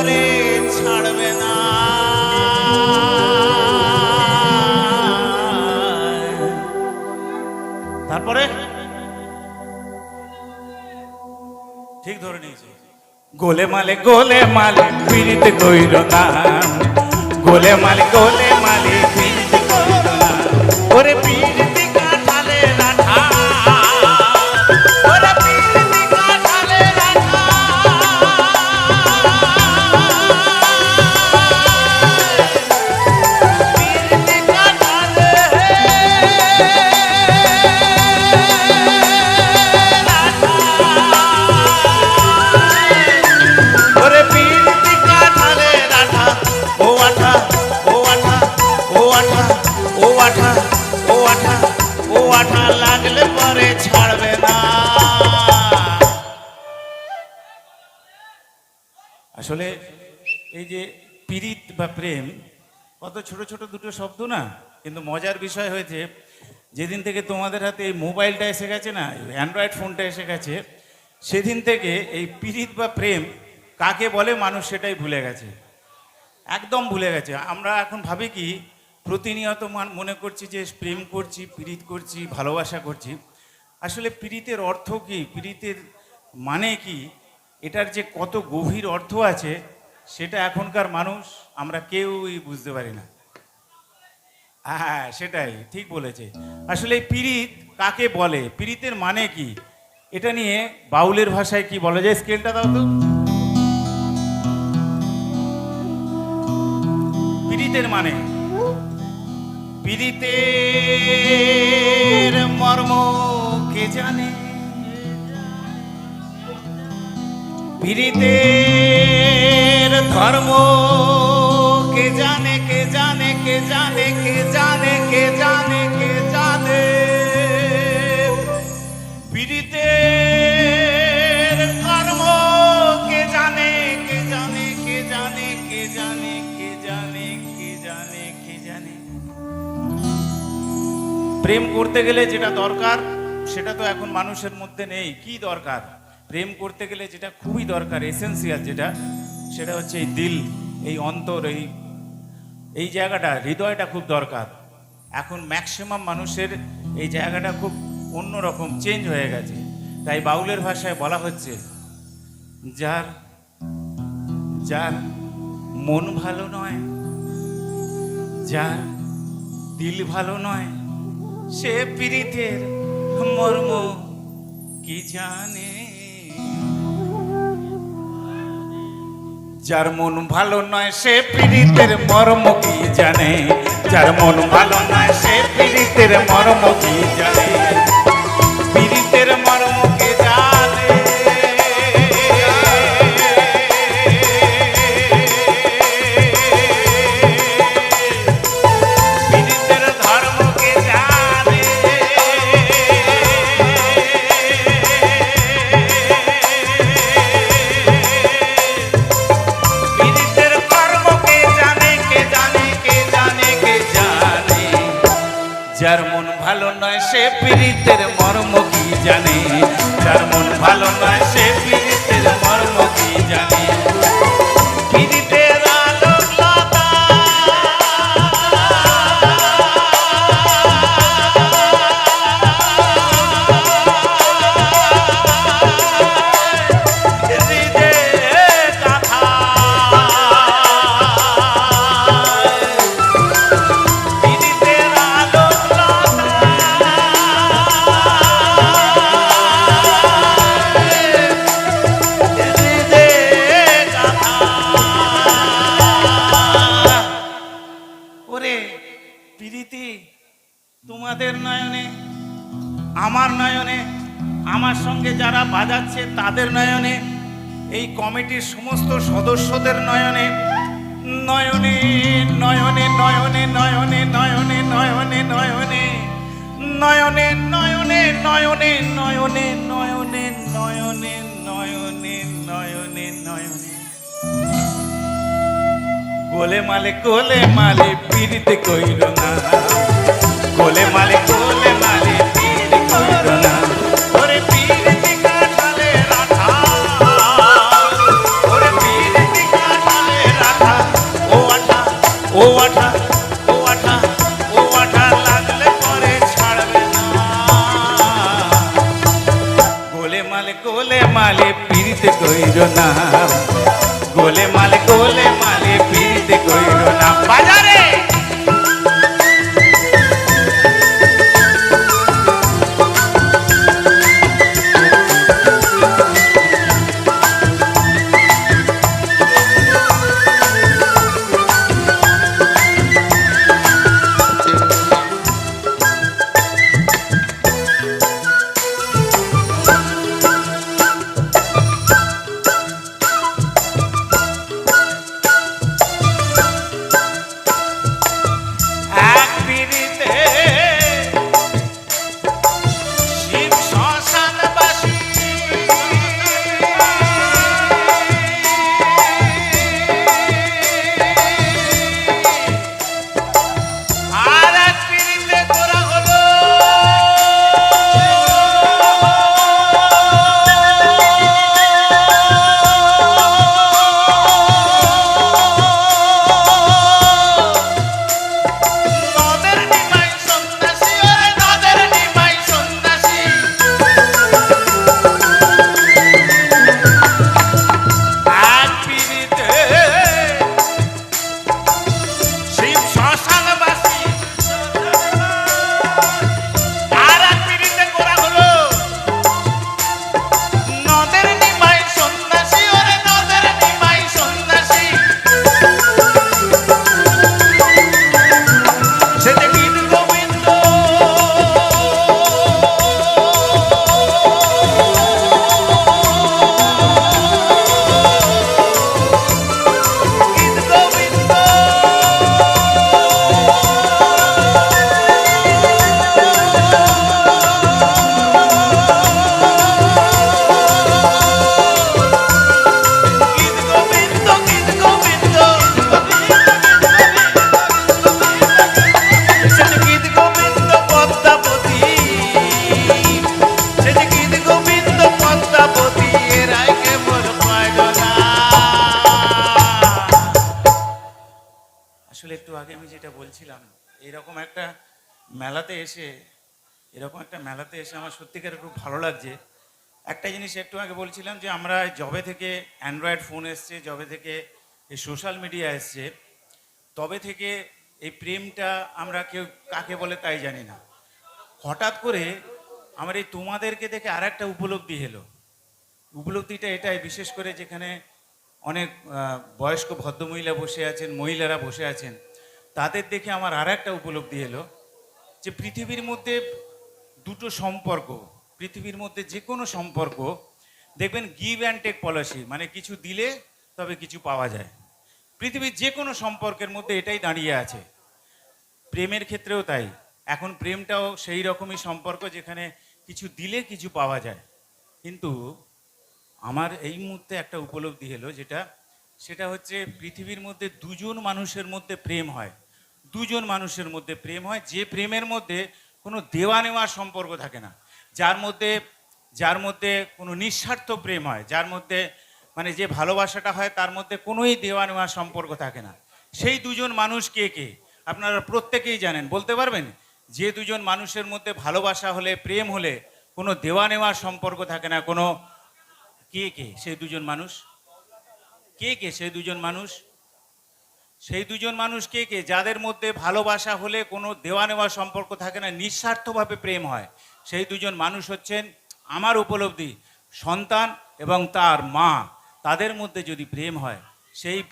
পরে ছাড়বে না। তারপরে? ঠিক ধরে নিয়েছি। গোলে মালে গোলে মালে পীড়িত কইর না। গোলে মালে গোলে মালে পীড়িত না। ওরে ও আঠা ও আঠা ও আঠা লাগলে না। আসলে এই যে পীড়িত বা প্রেম, কত ছোট ছোট দুটো শব্দ না, কিন্তু মজার বিষয় হয়েছে, যেদিন থেকে তোমাদের হাতে এই মোবাইলটা এসে গেছে না অ্যান্ড্রয়েড ফোনটা এসে গেছে, সেদিন থেকে এই পীড়িত বা প্রেম কাকে বলে মানুষ সেটাই ভুলে গেছে। একদম ভুলে গেছে। আমরা এখন ভাবি কি প্রতিনিয়ত মান- করছি যে প্রেম করছি, পীড়িত করছি, ভালোবাসা করছি। আসলে পীড়িতের অর্থ কি? পীড়িতের মানে কি? এটার যে কত গভীর অর্থ আছে, সেটা এখনকার মানুষ, আমরা কেউই বুঝতে পারি না। হ্যাঁ সেটাই, ঠিক বলেছে। আসলে পীড়িত কাকে বলে? পীড়িতের মানে কি? এটা নিয়ে বাউলের ভাষায় কি বলা যায়? স্কেলটা দাও তো। পীড়িতের মানে। পীড়িতের মর্ম কে জানে? পীড়িতের ধর্ম কে জানে কে জানে কে জানে? প্রেম করতে গেলে যেটা দরকার, সেটা তো এখন মানুষের মধ্যে নেই। কি দরকার? প্রেম করতে গেলে যেটা খুবই দরকার এসেন্সিয়াল যেটা, সেটা হচ্ছে এই দিল, এই অন্তর, এই এই জায়গাটা, হৃদয়টা খুব দরকার। এখন ম্যাক্সিমাম মানুষের এই জায়গাটা খুব অন্যরকম চেঞ্জ হয়ে গেছে। তাই বাউলের ভাষায় বলা হচ্ছে, যার যার মন ভালো নয়, যার দিল ভালো নয় সে পীড়িতের মর্ম কি জানে? যার মন ভালো নয় সে পীড়িতের মর্ম কি জানে? যার মন ভালো নয় সে পীড়িতের মর্ম কি জানে? আকাশে পিড়ি প্রীতি তোমাদের নয়নে আমার নয়নে আমার সঙ্গে যারা বাজাচ্ছে তাদের নয়নে এই কমিটির সমস্ত সদস্যদের নয়নে নয়নে নয়নে নয়নে নয়নে নয়নে নয়নে নয়নে নয়নে নয়নে নয়নে নয়নে নয়নে নয়নে নয়নে নয়নে নয়নে গোলে মালে, কোলে মালে পিড়িতে কইল না। কোলে মালে কোলে মালে পিড়িতে কইল না। ওরে পিড়িতে কাটালে রাখা। ওরে পিড়িতে কাটালে রাখা। ও আঠা ও আঠা ও আঠা ও আঠা লাগলে পরে ছাড়বে না। গোলে মালে, কোলে মালে পিড়িতে কইল না। গোলে মালে গোলে মালে পিরিত কইল না। বাজারে আসলে একটু আগে আমি যেটা বলছিলাম, এরকম একটা মেলাতে এসে, এরকম একটা মেলাতে এসে আমার সত্যিকার খুব ভালো লাগছে। একটা জিনিস একটু আগে বলছিলাম যে, আমরা জবে থেকে অ্যান্ড্রয়েড ফোন এসছে জবে থেকে সোশ্যাল মিডিয়া এসছে, তবে থেকে এই প্রেমটা আমরা কেউ কাকে বলে তাই জানি না। হঠাৎ করে আমার এই তোমাদেরকে দেখে আর একটা উপলব্ধি এলো। উপলব্ধিটা এটাই, বিশেষ করে যেখানে অনেক বয়স্ক ভদ্রমহিলা বসে আছেন, মহিলারা বসে আছেন, তাদের দেখে আমার আর একটা উপলব্ধি এলো যে পৃথিবীর মধ্যে দুটো সম্পর্ক, পৃথিবীর মধ্যে যে কোনো সম্পর্ক, দেখবেন গিভ অ্যান্ড টেক পলিসি মানে কিছু দিলে তবে কিছু পাওয়া যায়। পৃথিবীর যে কোনো সম্পর্কের মধ্যে এটাই দাঁড়িয়ে আছে। প্রেমের ক্ষেত্রেও তাই। এখন প্রেমটাও সেই রকমই সম্পর্ক যেখানে কিছু দিলে কিছু পাওয়া যায়। কিন্তু আমার এই মুহূর্তে একটা উপলব্ধি হলো যেটা, সেটা হচ্ছে পৃথিবীর মধ্যে দুজন মানুষের মধ্যে প্রেম হয়। দুজন মানুষের মধ্যে প্রেম হয়, যে প্রেমের মধ্যে কোনো দেওয়া নেওয়ার সম্পর্ক থাকে না। যার মধ্যে যার মধ্যে কোনো নিঃস্বার্থ প্রেম হয়, যার মধ্যে মানে যে ভালোবাসাটা হয়, তার মধ্যে কোনোই দেওয়া নেওয়ার সম্পর্ক থাকে না। সেই দুজন মানুষ কে কে? আপনারা প্রত্যেকেই জানেন, বলতে পারবেন? যে দুজন মানুষের মধ্যে ভালোবাসা হলে, প্রেম হলে কোনো দেওয়া নেওয়ার সম্পর্ক থাকে না, কোনো কে কে? সেই দুজন মানুষ? কে কে? সেই দুজন মানুষ? সেই দুজন মানুষ কে কে? যাদের মধ্যে ভালোবাসা হলে কোনো দেওয়া নেওয়া সম্পর্ক থাকে না, নিঃস্বার্থভাবে প্রেম হয়। সেই দুজন মানুষ হচ্ছেন আমার উপলব্ধি সন্তান এবং তার মা। তাদের মধ্যে যদি প্রেম হয়, সেই